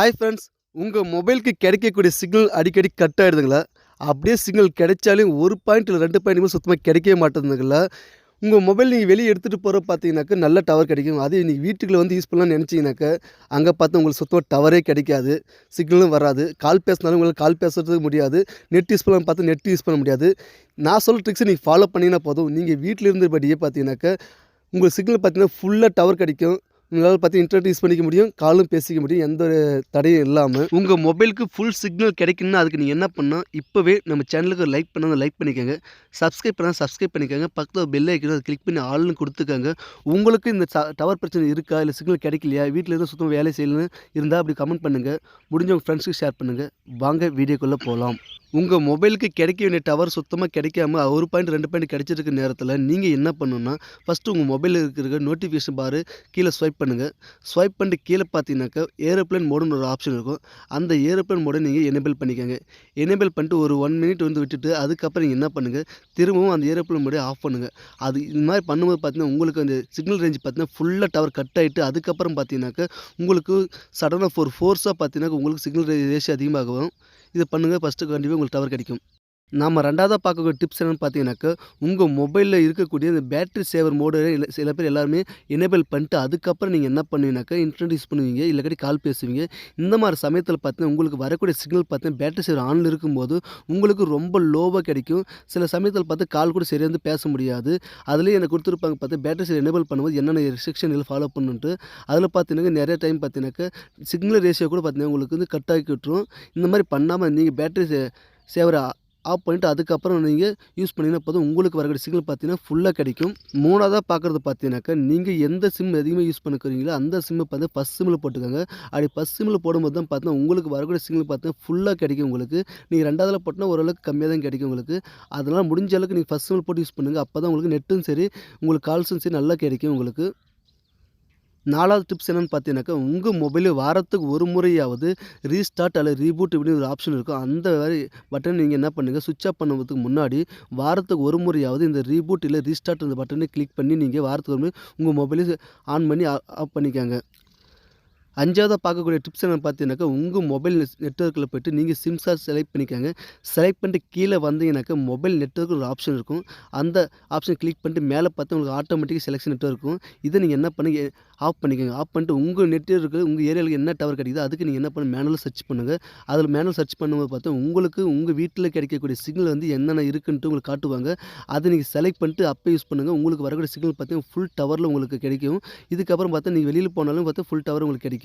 Hi friends உங்கள் மொபைலுக்கு கிடைக்கக்கூடிய சிக்னல் அடிக்கடி கட் ஆகிடுதுங்களா அப்படியே சிக்னல் கிடைச்சாலும் ஒரு பாயிண்ட் இல்லை ரெண்டு பாயிண்ட் சுத்தமாக கிடைக்கவே மாட்டேங்குதுங்களா? உங்கள் மொபைல் நீங்கள் வெளியே எடுத்துகிட்டு போகிற பார்த்தீங்கன்னாக்கா நல்ல டவர் கிடைக்கும். அதே நீங்கள் வீட்டுக்குள்ளே வந்து யூஸ் பண்ணலாம்னு நினச்சிங்கனாக்கா அங்கே பார்த்தா உங்களுக்கு சுத்தமாக டவரே கிடைக்காது. சிக்னலும் வராது. கால் பேசினாலும் உங்களுக்கு கால் பேசுறதுக்கு முடியாது. நெட் யூஸ் பண்ணலாம் பார்த்து நெட் யூஸ் பண்ண முடியாது. நான் சொல்கிற ட்ரிக்ஸை நீங்கள் ஃபாலோ பண்ணிங்கன்னா போதும். நீங்கள் வீட்டில் இருந்தபடியே பார்த்தீங்கன்னாக்கா உங்கள் சிக்னல் பார்த்தீங்கன்னா ஃபுல்லாக டவர் கிடைக்கும். உங்களால் பார்த்து இன்ட்ரடியூஸ் பண்ணிக்க முடியும் காலும் பேசிக்க முடியும் எந்த ஒரு தடையும் இல்லாமல் உங்கள் மொபைலுக்கு ஃபுல் சிக்னல் கிடைக்குன்னா அதுக்கு நீங்கள் என்ன பண்ணால் இப்போவே நம்ம சேனலுக்கு லைக் பண்ணால் லைக் பண்ணிக்கோங்க. சப்ஸ்கிரைப் பண்ணால் சப்ஸ்கிரைப் பண்ணிக்கோங்க. பக்கத்தில் பெல் ஐக்கணும் அதை கிளிக் பண்ணி ஆள்னு கொடுத்துக்கோங்க. உங்களுக்கு இந்த டவர் பிரச்சனை இருக்கா? இல்லை சிக்னல் கிடைக்கலையா? வீட்டில் இருந்து சுத்தமாக வேலை செய்யணும்னு இருந்தால் அப்படி கமெண்ட் பண்ணுங்கள் முடிஞ்சவங்க ஃப்ரெண்ட்ஸுக்கு ஷேர் பண்ணுங்கள் வாங்க வீடியோக்குள்ளே போகலாம் உங்கள் மொபைலுக்கு கிடைக்க வேண்டிய டவர் சுத்தமாக கிடைக்காம ஒரு பாயிண்ட் ரெண்டு பாயிண்ட் கிடைச்சிருக்க நேரத்தில் நீங்கள் என்ன பண்ணணும்னா ஃபஸ்ட்டு உங்கள் மொபைலில் இருக்கிற நோட்டிஃபிகேஷன் பாரு கீழே ஸ்வைப் பண்ணுங்கள் ஸ்வைப் பண்ணிட்டு கீழே பார்த்தீங்கன்னாக்கா ஏரோப்ளேன் மோடுன்னு ஒரு ஆப்ஷன் இருக்கும். அந்த ஏரோப்ளேன் மோடை நீங்கள் எனேபிள் பண்ணிக்கோங்க. எனேபிள் பண்ணிட்டு ஒரு ஒன் மினிட் வந்து விட்டுட்டு அதுக்கப்புறம் நீங்கள் என்ன பண்ணுங்கள் திரும்பவும் அந்த ஏரோப்ளேன் மோடை ஆஃப் பண்ணுங்கள் அது இது மாதிரி பண்ணும்போது பார்த்தீங்கன்னா உங்களுக்கு அந்த சிக்னல் ரேஞ்ச் பார்த்தீங்கன்னா ஃபுல்லாக டவர் கட் ஆகிட்டு அதுக்கப்புறம் பார்த்தீங்கன்னாக்கா உங்களுக்கு சடனாக ஒரு ஃபோர்ஸாக பார்த்தீங்கன்னா உங்களுக்கு சிக்னல் ரேஷியோ அதிகமாகும் இது பண்ணுங்கள் ஃபஸ்ட்டு கண்டிப்பாக உங்களுக்கு டவர் கிடைக்கும். நாம் ரெண்டாவதாக பார்க்கக்கூடிய டிப்ஸ் என்னென்னு பார்த்தீங்கன்னாக்கா உங்கள் மொபைலில் இருக்கக்கூடிய இந்த பேட்டரி சேவர் மோடு சில பேர் எல்லாருமே எனேபிள் பண்ணிட்டு அதுக்கப்புறம் நீங்கள் என்ன பண்ணுவீங்கனாக்கா இன்டர்நெட் யூஸ் பண்ணுவீங்க இல்லாட்டி கால் பேசுவீங்க. இந்த மாதிரி சமயத்தில் பார்த்தீங்கன்னா உங்களுக்கு வரக்கூடிய சிக்னல் பார்த்தீங்கன்னா பேட்டரி சேவர் ஆனில் இருக்கும்போது உங்களுக்கு ரொம்ப லோவாக கிடைக்கும். சில சமயத்தில் பார்த்து கால் கூட சரியாக வந்து பேச முடியாது. அதுலேயே எனக்கு கொடுத்துருப்பாங்க பார்த்து பேட்டரி சேவர் எனேபிள் பண்ணும்போது என்னென்ன ரெஸ்ட்ரிக்ஷன்கள் ஃபாலோ பண்ணுன்ட்டு. அதில் பார்த்தீங்கன்னா நிறைய டைம் பார்த்தீங்கன்னாக்கா சிக்னல் ரேஷியோ கூட பார்த்தீங்கன்னா உங்களுக்கு வந்து கட் ஆக்கி விட்டுரும். இந்த மாதிரி பண்ணாமல் நீங்கள் பேட்டரி சே சேவரை ஆஃப் பண்ணிவிட்டு அதுக்கப்புறம் நீங்கள் யூஸ் பண்ணிங்கன்னா போதும். உங்களுக்கு வரக்கூடிய சிக்னல் பார்த்தீங்கன்னா ஃபுல்லாக கிடைக்கும். மூணாவதாக பார்க்குறது பார்த்தீங்கன்னாக்கா நீங்கள் எந்த சிம் அதிகமாக யூஸ் பண்ணிக்கிறீங்களோ அந்த சிம்மை பார்த்து ஃபஸ்ட் சிம்மில் போட்டுக்கோங்க. அப்படி ஃபஸ்ட் சிம்மில் போடும்போது தான் பார்த்தீங்கன்னா உங்களுக்கு வரக்கூடிய சிக்னல் பார்த்தீங்கன்னா ஃபுல்லாக கிடைக்கும் உங்களுக்கு. நீங்கள் ரெண்டாவதில் போட்டினா ஓரளவுக்கு கம்மியாக தான் கிடைக்கும் உங்களுக்கு. அதனால் முடிஞ்ச அளவுக்கு நீங்கள் ஃபஸ்ட் சிம்மில் போட்டு யூஸ் பண்ணுங்கள் அப்போ தான் உங்களுக்கு நெட்டும் சரி உங்களுக்கு கால்ஸும் சரி நல்லா கிடைக்கும் உங்களுக்கு. நாலாவது டிப்ஸ் என்னென்னு பார்த்தீங்கன்னாக்கா உங்கள் மொபைலு வாரத்துக்கு ஒரு முறையாவது ரீஸ்டார்ட் அல்லது ரீபூட் இப்படின்னு ஒரு ஆப்ஷன் இருக்கும். அந்த மாதிரி பட்டன் நீங்கள் என்ன பண்ணுங்கள் சுவிட்ச் ஆஃப் பண்ணுறதுக்கு முன்னாடி வாரத்துக்கு ஒரு முறையாவது இந்த ரீபூட் இல்லை ரீஸ்டார்ட் இந்த பட்டனை கிளிக் பண்ணி நீங்கள் வாரத்துக்கு ஒரு முறை உங்கள் மொபைலை ஆன் பண்ணி ஆஃப் பண்ணிக்கோங்க. அஞ்சாவதாக பார்க்கக்கூடிய டிப்ஸ் என்ன பார்த்தீங்கன்னாக்கா உங்கள் மொபைல் நெட்ஒர்க்கில் போய்ட்டு நீங்கள் சிம் கார்டு செலக்ட் பண்ணிக்கோங்க. செலக்ட் பண்ணிட்டு கீழே வந்தீங்கன்னாக்கா மொபைல் நெட்ஒர்க் ஒரு ஆப்ஷன் இருக்கும். அந்த ஆப்ஷன் கிளிக் பண்ணிட்டு மேலே பார்த்து உங்களுக்கு ஆட்டோமேட்டிக் செலெக்ஷன் நெட்ஒர்க் இருக்கும். இதை நீங்கள் என்ன பண்ணுங்க ஆஃப் பண்ணிக்கோங்க. ஆஃப் பண்ணிட்டு உங்கள் நெட்ஒர்க்கு உங்கள் ஏரியாவில் என்ன டவர் கிடைக்குதோ அதுக்கு நீங்கள் என்ன பண்ண மேனுவல் சர்ச் பண்ணுங்கள் அதில் மேனுவல் சர்ச் பண்ணும்போது பார்த்தா உங்களுக்கு உங்கள் வீட்டில் கிடைக்கக்கூடிய சிக்னல் வந்து என்னென்ன இருக்குன்ட்டு உங்களுக்கு காட்டுவாங்க. அதை நீங்கள் செலக்ட் பண்ணிட்டு அப்போ யூஸ் பண்ணுங்கள் உங்களுக்கு வரக்கூடிய சிக்னல் பார்த்தீங்கன்னா ஃபுல் டவரில் உங்களுக்கு கிடைக்கும். இதுக்கப்புறம் பார்த்தா நீங்கள் வெளியில் போனாலும் பார்த்தா ஃபுல் டவர் உங்களுக்கு கிடைக்கும்.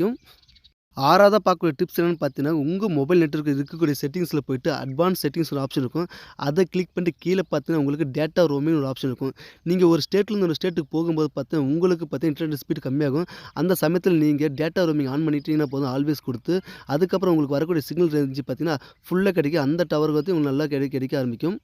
ஆறாவதாக பார்க்கக்கூடிய டிப்ஸ் என்னென்னு பார்த்தீங்கன்னா உங்கள் மொபைல் நெட்ஒர்க் இருக்கக்கூடிய செட்டிங்ஸில் போயிட்டு அட்வான்ஸ் செட்டிங்ஸ் ஒரு ஆப்ஷன் இருக்கும். அதை கிளிக் பண்ணிட்டு கீழே பார்த்தீங்கன்னா உங்களுக்கு டேட்டா ரோமிங் ஒரு ஆப்ஷன் இருக்கும். நீங்கள் ஒரு ஸ்டேட்லேருந்து ஒரு ஸ்டேட்டுக்கு போகும்போது பார்த்தீங்கன்னா உங்களுக்கு பார்த்தீங்கன்னா இன்டர்நெட் ஸ்பீட் கம்மியாகும். அந்த சமயத்தில் நீங்கள் டேட்டா ரோமிங் ஆன் பண்ணிட்டீங்கன்னா போதும் ஆல்வேஸ் கொடுத்து அதுக்கப்புறம் உங்களுக்கு வரக்கூடிய சிக்னல் ரேஞ்சு பார்த்தீங்கன்னா ஃபுல்லாக கிடைக்கும். அந்த டவருக்கு வந்து உங்களுக்கு நல்லா கிடைக்க கிடைக்க ஆரம்பிக்கும்.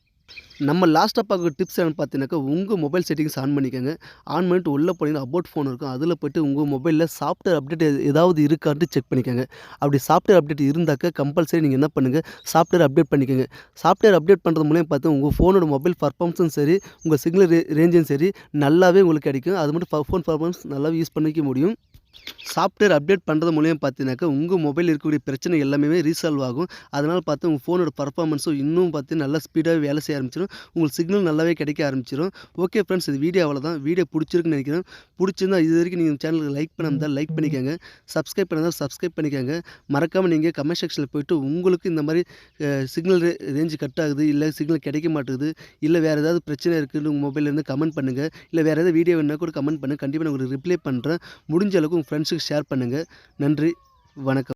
நம்ம லாஸ்ட்டாக பார்க்குற டிப்ஸ் என்னென்னு பார்த்தீங்கன்னாக்கா உங்கள் மொபைல் செட்டிங்ஸ் ஆன் பண்ணிக்கோங்க. ஆன் பண்ணிட்டு உள்ளே போனீங்கன்னா அபவுட் ஃபோன் இருக்கும். அதில் போய்ட்டு உங்கள் மொபைலில் சாஃப்ட்வேர் அப்டேட் ஏதாவது இருக்கான்ட்டு செக் பண்ணிக்கோங்க. அப்படி சாஃப்ட்வேர் அப்டேட் இருந்தாக்க கம்பல்சரி நீங்கள் என்ன பண்ணுங்கள் சாஃப்ட்வேர் அப்டேட் பண்ணிக்கோங்க. சாஃப்ட்வேர் அப்டேட் பண்ணுறது மூலியம் பார்த்து உங்கள் ஃபோனோட மொபைல் பர்ஃபார்மன்ஸும் சரி உங்கள் சிக்னல் ரே ரேஞ்சும் சரி நல்லாவே உங்களுக்கு கிடைக்கும். அது மட்டும் ஃபோன் பர்ஃபார்மன்ஸ் நல்லாவே யூஸ் பண்ணிக்க முடியும். சாஃப்ட்வேர் அப்டேட் பண்ணுறது மூலியம் பார்த்தீங்கன்னாக்கா உங்கள் மொபைல் இருக்கக்கூடிய பிரச்சனை எல்லாமே ரீசால்வ் ஆகும். அதனால் பார்த்து உங்கள் ஃபோனோட பர்ஃபார்மன்ஸும் இன்னும் பார்த்து நல்லா ஸ்பீடாக வேலை செய்ய ஆரம்பிச்சிடும் உங்களுக்கு சிக்னல் நல்லாவே கிடைக்க ஆரம்பிச்சிடும் ஓகே ஃப்ரெண்ட்ஸ் இது வீடியோ அவ்வளோதான் வீடியோ பிடிச்சிருக்குன்னு நினைக்கிறேன். பிடிச்சிருந்தா இது வரைக்கும் நீங்கள் சேனலுக்கு லைக் பண்ணாமல் லைக் பண்ணிக்கோங்க. சப்ஸ்கிரைப் பண்ணால் சப்ஸ்கிரைப் பண்ணிக்கோங்க. மறக்காமல் நீங்கள் கமெண்ட் செக்ஷனில் போய்ட்டு உங்களுக்கு இந்த மாதிரி சிக்னல் ரேஞ்சு கட் ஆகுது இல்லை சிக்னல் கிடைக்க மாட்டேங்குது இல்லை வேறு ஏதாவது பிரச்சனை இருக்குதுன்னு உங்கள் மொபைலேருந்து கமெண்ட் பண்ணுங்கள் இல்லை வேறு ஏதாவது வீடியோ வேணால் கூட கமெண்ட் பண்ணுங்கள் கண்டிப்பாக நான் உங்களுக்கு ரிப்ளை பண்ணுறேன் முடிஞ்ச அளவுக்கு ஃப்ரெண்ட்ஸுக்கு ஷேர் பண்ணுங்கள் நன்றி வணக்கம்.